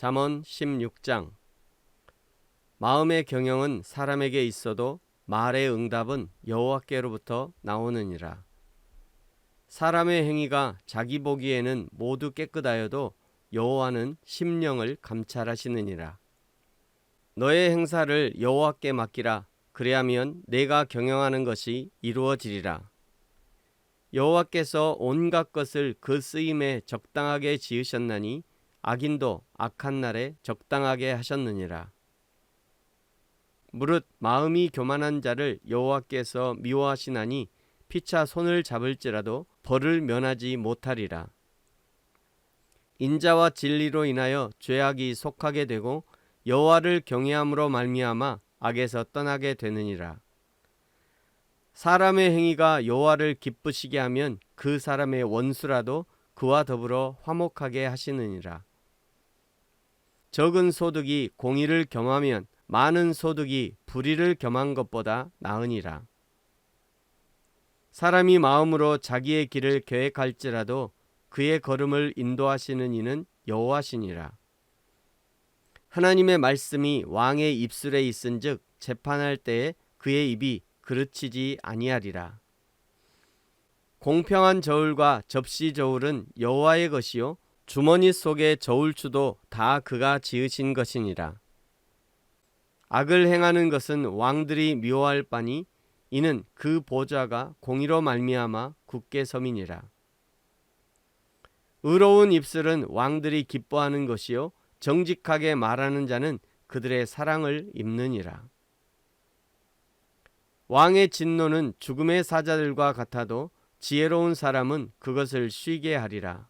잠언 16장 마음의 경영은 사람에게 있어도 말의 응답은 여호와께로부터 나오느니라. 사람의 행위가 자기 보기에는 모두 깨끗하여도 여호와는 심령을 감찰하시느니라. 너의 행사를 여호와께 맡기라. 그리하면 내가 경영하는 것이 이루어지리라. 여호와께서 온갖 것을 그 쓰임에 적당하게 지으셨나니 악인도 악한 날에 적당하게 하셨느니라. 무릇 마음이 교만한 자를 여호와께서 미워하시나니 피차 손을 잡을지라도 벌을 면하지 못하리라. 인자와 진리로 인하여 죄악이 속하게 되고 여호와를 경외함으로 말미암아 악에서 떠나게 되느니라. 사람의 행위가 여호와를 기쁘시게 하면 그 사람의 원수라도 그와 더불어 화목하게 하시느니라. 적은 소득이 공의를 겸하면 많은 소득이 불의를 겸한 것보다 나으니라. 사람이 마음으로 자기의 길을 계획할지라도 그의 걸음을 인도하시는 이는 여호와시니라. 하나님의 말씀이 왕의 입술에 있은즉 재판할 때에 그의 입이 그르치지 아니하리라. 공평한 저울과 접시 저울은 여호와의 것이요 주머니 속의 저울추도 다 그가 지으신 것이니라. 악을 행하는 것은 왕들이 미워할 바니 이는 그 보좌가 공의로 말미암아 굳게 섬이니라. 의로운 입술은 왕들이 기뻐하는 것이요 정직하게 말하는 자는 그들의 사랑을 입느니라. 왕의 진노는 죽음의 사자들과 같아도 지혜로운 사람은 그것을 쉬게 하리라.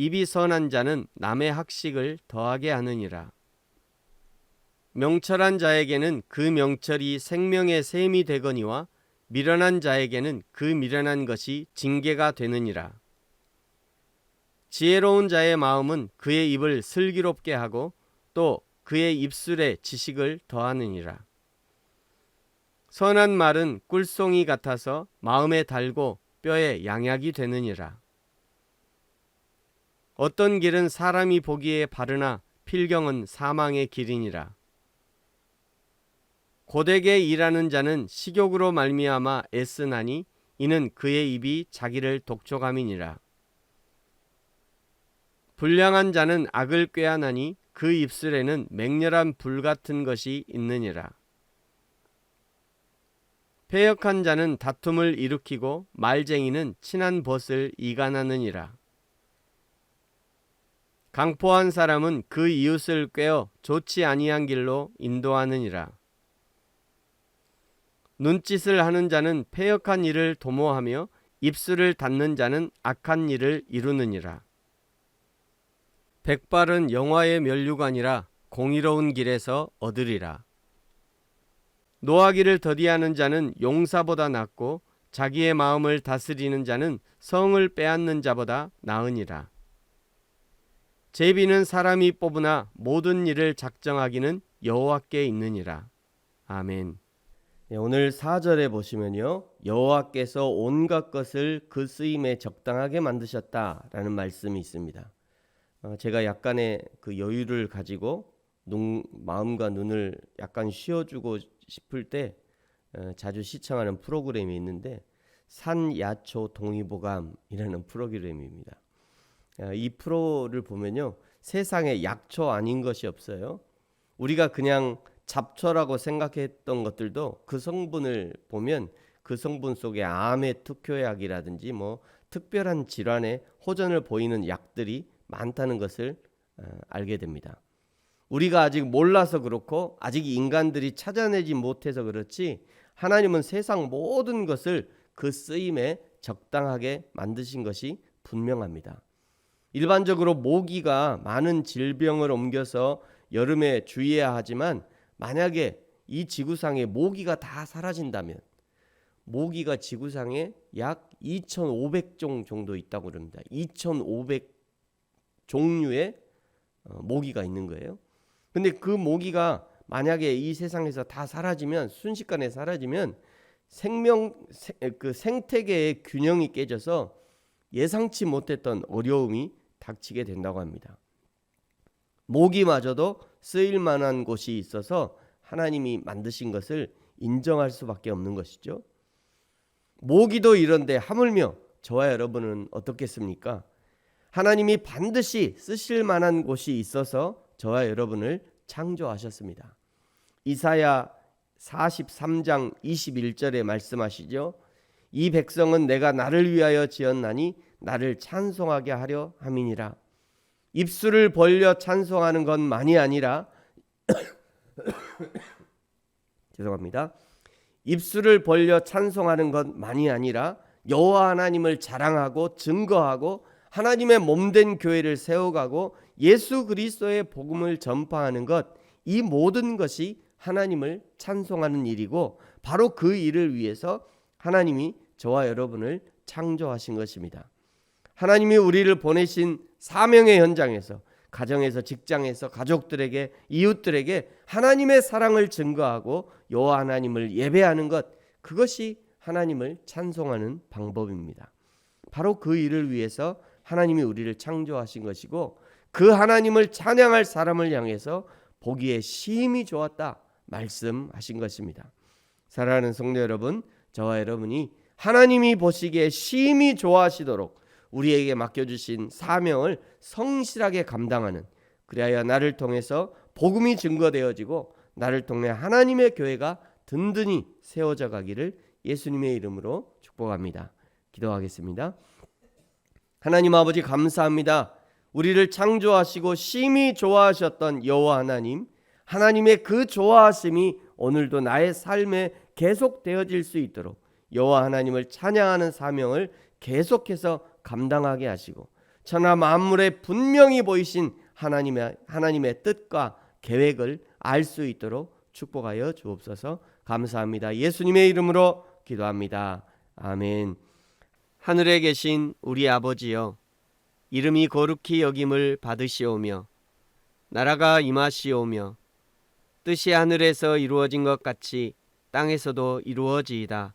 입이 선한 자는 남의 학식을 더하게 하느니라. 명철한 자에게는 그 명철이 생명의 셈이 되거니와 미련한 자에게는 그 미련한 것이 징계가 되느니라. 지혜로운 자의 마음은 그의 입을 슬기롭게 하고 또 그의 입술에 지식을 더하느니라. 선한 말은 꿀송이 같아서 마음에 달고 뼈에 양약이 되느니라. 어떤 길은 사람이 보기에 바르나 필경은 사망의 길이니라. 고되게 일하는 자는 식욕으로 말미암아 애쓰나니 이는 그의 입이 자기를 독촉함이니라. 불량한 자는 악을 꾀하나니 그 입술에는 맹렬한 불 같은 것이 있느니라. 패역한 자는 다툼을 일으키고 말쟁이는 친한 벗을 이간하느니라. 강포한 사람은 그 이웃을 꿰어 좋지 아니한 길로 인도하느니라. 눈짓을 하는 자는 패역한 일을 도모하며 입술을 닫는 자는 악한 일을 이루느니라. 백발은 영화의 면류관이라 공의로운 길에서 얻으리라. 노하기를 더디하는 자는 용사보다 낫고 자기의 마음을 다스리는 자는 성을 빼앗는 자보다 나으니라. 제비는 사람이 뽑으나 모든 일을 작정하기는 여호와께 있느니라. 아멘. 네, 오늘 4절에 보시면요. 여호와께서 온갖 것을 그 쓰임에 적당하게 만드셨다라는 말씀이 있습니다. 어, 제가 약간의 그 여유를 가지고 눈, 마음과 눈을 약간 쉬어주고 싶을 때 어, 자주 시청하는 프로그램이 있는데 산야초 동의보감이라는 프로그램입니다. 어, 이 프로를 보면요 세상에 약초 아닌 것이 없어요. 우리가 그냥 잡초라고 생각했던 것들도 그 성분을 보면 그 성분 속에 암의 특효약이라든지 뭐 특별한 질환에 호전을 보이는 약들이 많다는 것을 어, 알게 됩니다. 우리가 아직 몰라서 그렇고 아직 인간들이 찾아내지 못해서 그렇지 하나님은 세상 모든 것을 그 쓰임에 적당하게 만드신 것이 분명합니다. 일반적으로 모기가 많은 질병을 옮겨서 여름에 주의해야 하지만 만약에 이 지구상에 모기가 다 사라진다면 모기가 지구상에 약 2,500종 정도 있다고 그럽니다. 2,500 종류의 어, 모기가 있는 거예요. 근데 그 모기가 만약에 이 세상에서 다 사라지면 순식간에 사라지면 생명 세- 그 생태계의 균형이 깨져서 예상치 못했던 어려움이 닥치게 된다고 합니다. 모기마저도 쓰일 만한 곳이 있어서 하나님이 만드신 것을 인정할 수밖에 없는 것이죠. 모기도 이런데 하물며 저와 여러분은 어떻겠습니까? 하나님이 반드시 쓰실 만한 곳이 있어서 저와 여러분을 창조하셨습니다. 이사야 43장 21절에 말씀하시죠. 이 백성은 내가 나를 위하여 지었나니 나를 찬송하게 하려 함이니라. 입술을 벌려 찬송하는 것만이 아니라 죄송합니다. 입술을 벌려 찬송하는 것만이 아니라 여호와 하나님을 자랑하고 증거하고 하나님의 몸된 교회를 세워가고 예수 그리스도의 복음을 전파하는 것 이 모든 것이 하나님을 찬송하는 일이고 바로 그 일을 위해서 하나님이 저와 여러분을 창조하신 것입니다. 하나님이 우리를 보내신 사명의 현장에서 가정에서 직장에서 가족들에게 이웃들에게 하나님의 사랑을 증거하고 여호와 하나님을 예배하는 것 그것이 하나님을 찬송하는 방법입니다. 바로 그 일을 위해서 하나님이 우리를 창조하신 것이고 그 하나님을 찬양할 사람을 향해서 보기에 심히 좋았다 말씀하신 것입니다. 사랑하는 성도 여러분, 저와 여러분이 하나님이 보시기에 심히 좋아하시도록 우리에게 맡겨주신 사명을 성실하게 감당하는 그리하여 나를 통해서 복음이 증거되어지고 나를 통해 하나님의 교회가 든든히 세워져 가기를 예수님의 이름으로 축복합니다. 기도하겠습니다. 하나님 아버지 감사합니다. 우리를 창조하시고 심히 좋아하셨던 여호와 하나님, 하나님의 그 좋아하심이 오늘도 나의 삶에 계속 되어질 수 있도록 여호와 하나님을 찬양하는 사명을 계속해서 감당하게 하시고 천하 만물에 분명히 보이신 하나님의 하나님의 뜻과 계획을 알 수 있도록 축복하여 주옵소서. 감사합니다. 예수님의 이름으로 기도합니다. 아멘. 하늘에 계신 우리 아버지여 이름이 거룩히 여김을 받으시오며 나라가 임하시오며 뜻이 하늘에서 이루어진 것 같이 땅에서도 이루어지이다.